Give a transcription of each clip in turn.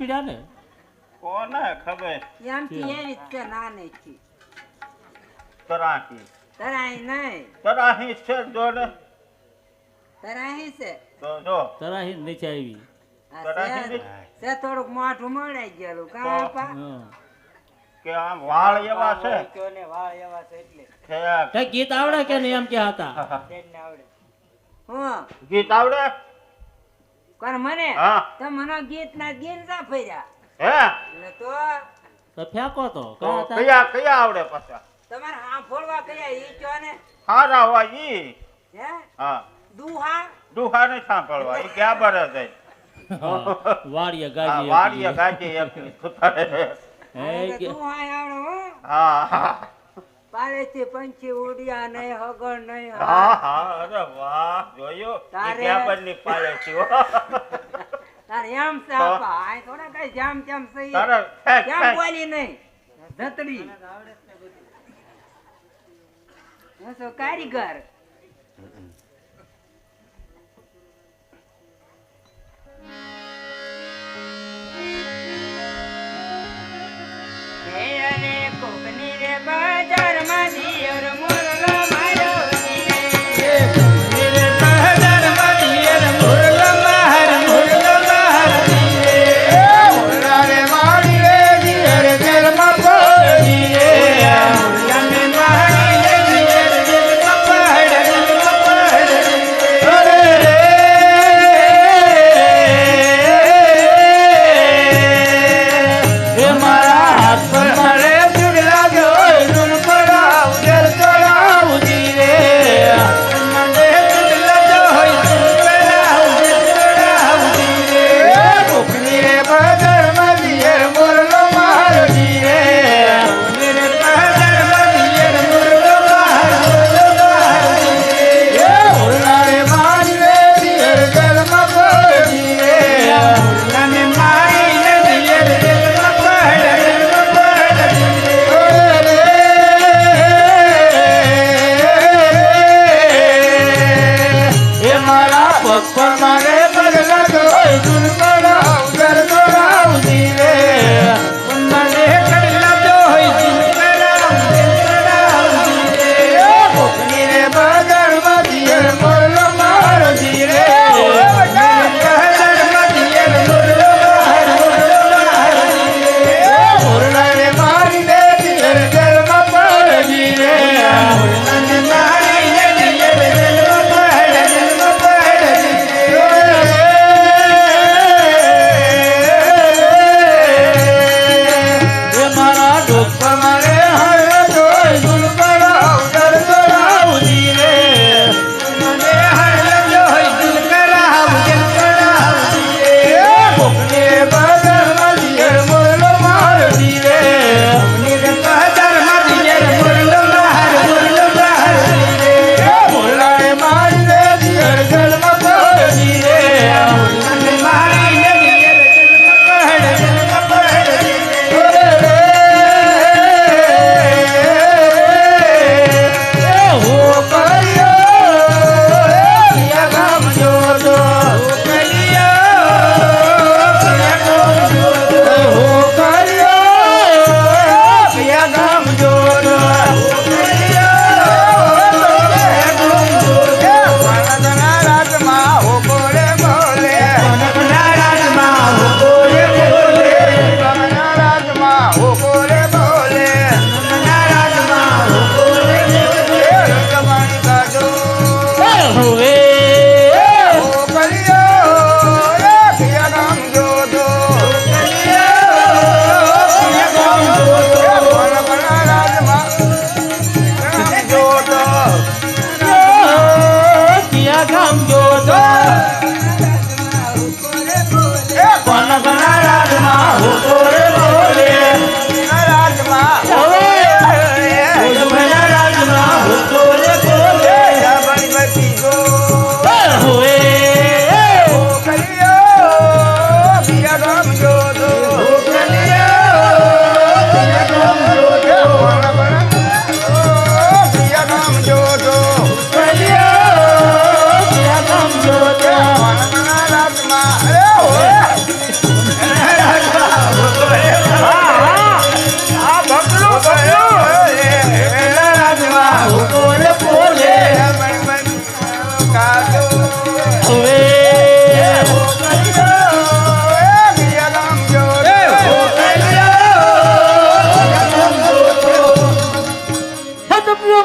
પીડ્યા ને કોને ખબર? એમ જ છે નાની થી તરાહી. તરાહી નહીં. તરાહી છે જો તરાહી છે? તો જો. તરાહી નીચે આવી. તરાહી છે- થોડુંક મોઢું મળી ગયેલું. કાં પા? કે આમ વાળ એવા છે? ચોને વાળ એવા છે એટલે. કે ગીત આવડે કે નહીં એમ કે હતા? આવડે. હા. ગીત આવડે? મને તો મને ગીત ના ગીત ના ફર્યા. હે? એટલે તો તો ફેંકો તો. કયા કયા આવડે પાછા? તમારે હા ફોડવા કયા ઈ કયો ને? હારા હોય ઈ? હે? હા. દુહા? દુહા ને સાંભળવા. ઈ ક્યાં બરે જાય વાડીએ ગાજી વાડીએ ગાજી એક સુતારે. હે કે- દુહા આવડે હો હા. હા પાલેથી પંછી ઉડ્યા નહીં હગણ નહીં હા. હા અરે વાહ જોયો. પાલે છે હો. તારે એમ સાપા આ થોડા કઈ જામ જામ સહી તારે કેમ બોલી નહીં? ધતડી હું તો કારીગર. હે અરે કોકની રે બજારમાં বাপ্পা মারে বদলা গো দুর্গা।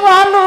માનો